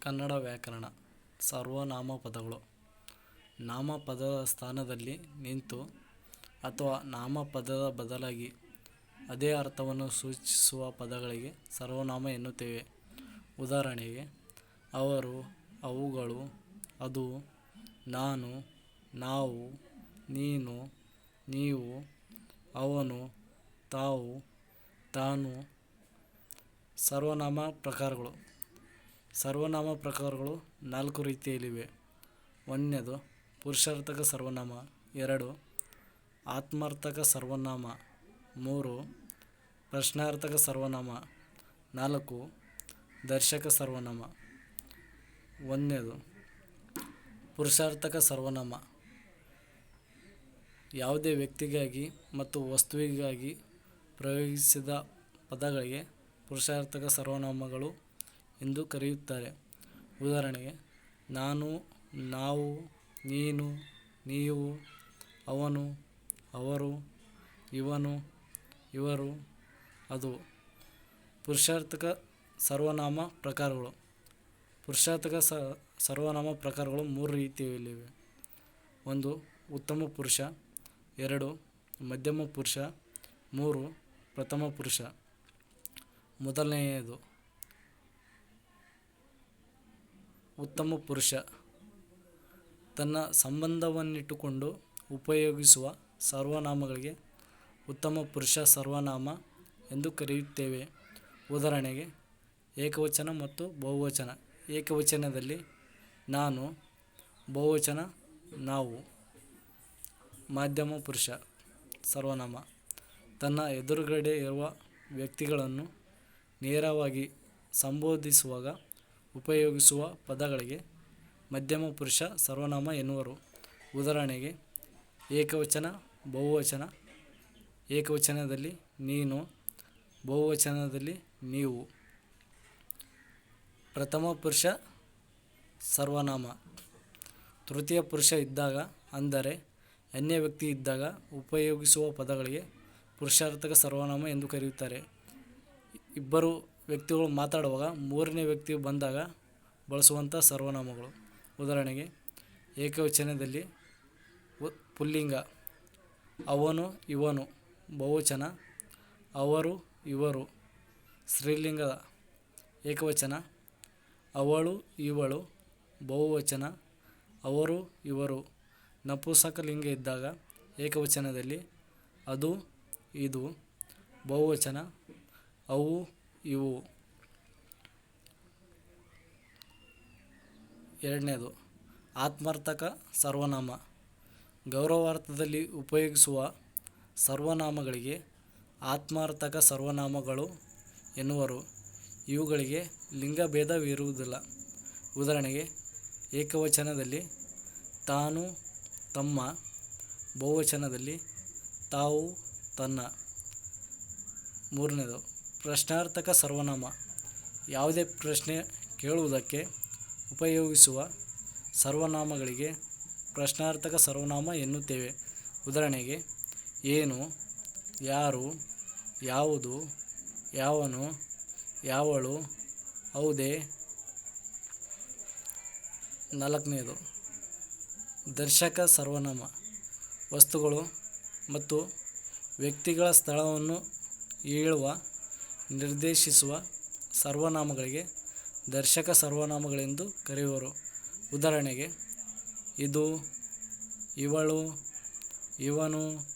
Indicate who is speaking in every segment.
Speaker 1: ಕನ್ನಡ ವ್ಯಾಕರಣ ಸರ್ವನಾಮ ಪದಗಳು ನಾಮಪದದ ಸ್ಥಾನದಲ್ಲಿ ನಿಂತು ಅಥವಾ ನಾಮಪದದ ಬದಲಾಗಿ ಅದೇ ಅರ್ಥವನ್ನು ಸೂಚಿಸುವ ಪದಗಳಿಗೆ ಸರ್ವನಾಮ ಎನ್ನುತ್ತೇವೆ. ಉದಾಹರಣೆಗೆ, ಅವರು, ಅವುಗಳು, ಅದು, ನಾನು, ನಾವು, ನೀನು, ನೀವು, ಅವನು, ತಾವು, ತಾನು. ಸರ್ವನಾಮ ಪ್ರಕಾರಗಳು. ಸರ್ವನಾಮ ಪ್ರಕಾರಗಳು ನಾಲ್ಕು ರೀತಿಯಲ್ಲಿವೆ. ಒಂದನೇದು, ಪುರುಷಾರ್ಥಕ ಸರ್ವನಾಮ. ಎರಡು, ಆತ್ಮಾರ್ಥಕ ಸರ್ವನಾಮ. ಮೂರು, ಪ್ರಶ್ನಾರ್ಥಕ ಸರ್ವನಾಮ. ನಾಲ್ಕು, ದರ್ಶಕ ಸರ್ವನಾಮ. ಒಂದನೇದು, ಪುರುಷಾರ್ಥಕ ಸರ್ವನಾಮ. ಯಾವುದೇ ವ್ಯಕ್ತಿಗಾಗಿ ಮತ್ತು ವಸ್ತುವಿಗಾಗಿ ಪ್ರಯೋಗಿಸಿದ ಪದಗಳಿಗೆ ಪುರುಷಾರ್ಥಕ ಸರ್ವನಾಮಗಳು ಎಂದು ಕರೆಯುತ್ತಾರೆ. ಉದಾಹರಣೆಗೆ, ನಾನು, ನಾವು, ನೀನು, ನೀವು, ಅವನು, ಅವರು, ಇವನು, ಇವರು, ಅದು. ಪುರುಷಾರ್ಥಕ ಸರ್ವನಾಮ ಪ್ರಕಾರಗಳು. ಪುರುಷಾರ್ಥಕ ಸರ್ವನಾಮ ಪ್ರಕಾರಗಳು ಮೂರು ರೀತಿಯಲ್ಲಿವೆ. ಒಂದು, ಉತ್ತಮ ಪುರುಷ. ಎರಡು, ಮಧ್ಯಮ ಪುರುಷ. ಮೂರು, ಪ್ರಥಮ ಪುರುಷ. ಮೊದಲನೆಯದು ಉತ್ತಮ ಪುರುಷ. ತನ್ನ ಸಂಬಂಧವನ್ನಿಟ್ಟುಕೊಂಡು ಉಪಯೋಗಿಸುವ ಸರ್ವನಾಮಗಳಿಗೆ ಉತ್ತಮ ಪುರುಷ ಸರ್ವನಾಮ ಎಂದು ಕರೆಯುತ್ತೇವೆ. ಉದಾಹರಣೆಗೆ, ಏಕವಚನ ಮತ್ತು ಬಹುವಚನ. ಏಕವಚನದಲ್ಲಿ ನಾನು, ಬಹುವಚನ ನಾವು, ಮಾಧ್ಯಮ ಪುರುಷ ಸರ್ವನಾಮ. ತನ್ನ ಎದುರುಗಡೆ ಇರುವ ವ್ಯಕ್ತಿಗಳನ್ನು ನೇರವಾಗಿ ಸಂಬೋಧಿಸುವಾಗ ಉಪಯೋಗಿಸುವ ಪದಗಳಿಗೆ ಮಧ್ಯಮ ಪುರುಷ ಸರ್ವನಾಮ ಎನ್ನುವರು. ಉದಾಹರಣೆಗೆ, ಏಕವಚನ, ಬಹುವಚನ. ಏಕವಚನದಲ್ಲಿ ನೀನು, ಬಹುವಚನದಲ್ಲಿ ನೀವು. ಪ್ರಥಮ ಪುರುಷ ಸರ್ವನಾಮ. ತೃತೀಯ ಪುರುಷ ಇದ್ದಾಗ, ಅಂದರೆ ಅನ್ಯ ವ್ಯಕ್ತಿ ಇದ್ದಾಗ ಉಪಯೋಗಿಸುವ ಪದಗಳಿಗೆ ಪುರುಷಾರ್ಥಕ ಸರ್ವನಾಮ ಎಂದು ಕರೆಯುತ್ತಾರೆ. ಇಬ್ಬರು ವ್ಯಕ್ತಿಗಳು ಮಾತಾಡುವಾಗ ಮೂರನೇ ವ್ಯಕ್ತಿ ಬಂದಾಗ ಬಳಸುವಂಥ ಸರ್ವನಾಮಗಳು. ಉದಾಹರಣೆಗೆ, ಏಕವಚನದಲ್ಲಿ ಪುಲ್ಲಿಂಗ, ಅವನು ಇವನು, ಬಹುವಚನ, ಅವರು ಇವರು, ಸ್ತ್ರೀಲಿಂಗದ ಏಕವಚನ, ಅವಳು ಇವಳು, ಬಹುವಚನ, ಅವರು ಇವರು. ನಪುಂಸಕಲಿಂಗ ಇದ್ದಾಗ ಏಕವಚನದಲ್ಲಿ ಅದು, ಇದು, ಬಹುವಚನ, ಅವು ಇವು ಎರಡನೇದು, ಆತ್ಮಾರ್ಥಕ ಸರ್ವನಾಮ. ಗೌರವಾರ್ಥದಲ್ಲಿ ಉಪಯೋಗಿಸುವ ಸರ್ವನಾಮಗಳಿಗೆ ಆತ್ಮಾರ್ಥಕ ಸರ್ವನಾಮಗಳು ಎನ್ನುವರು. ಇವುಗಳಿಗೆ ಲಿಂಗಭೇದವಿರುವುದಿಲ್ಲ. ಉದಾಹರಣೆಗೆ, ಏಕವಚನದಲ್ಲಿ ತಾನು, ತಮ್ಮ, ಬಹುವಚನದಲ್ಲಿ ತಾವು, ತನ್ನ. ಮೂರನೇದು ಪ್ರಶ್ನಾರ್ಥಕ ಸರ್ವನಾಮ. ಯಾವುದೇ ಪ್ರಶ್ನೆ ಕೇಳುವುದಕ್ಕೆ ಉಪಯೋಗಿಸುವ ಸರ್ವನಾಮಗಳಿಗೆ ಪ್ರಶ್ನಾರ್ಥಕ ಸರ್ವನಾಮ ಎನ್ನುತ್ತೇವೆ. ಉದಾಹರಣೆಗೆ, ಏನು, ಯಾರು, ಯಾವುದು, ಯಾವನು, ಯಾವಳು, ಹೌದೇ. ನಾಲ್ಕನೇದು, ದರ್ಶಕ ಸರ್ವನಾಮ. ವಸ್ತುಗಳು ಮತ್ತು ವ್ಯಕ್ತಿಗಳ ಸ್ಥಳವನ್ನು ಹೇಳುವ ನಿರ್ದೇಶಿಸುವ ಸರ್ವನಾಮಗಳಿಗೆ ದರ್ಶಕ ಸರ್ವನಾಮಗಳೆಂದು ಕರೆಯುವರು. ಉದಾಹರಣೆಗೆ ಇದು ಇವಳು ಇವನು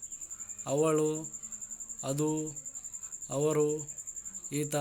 Speaker 1: ಅವಳು ಅದು ಅವರು ಈತ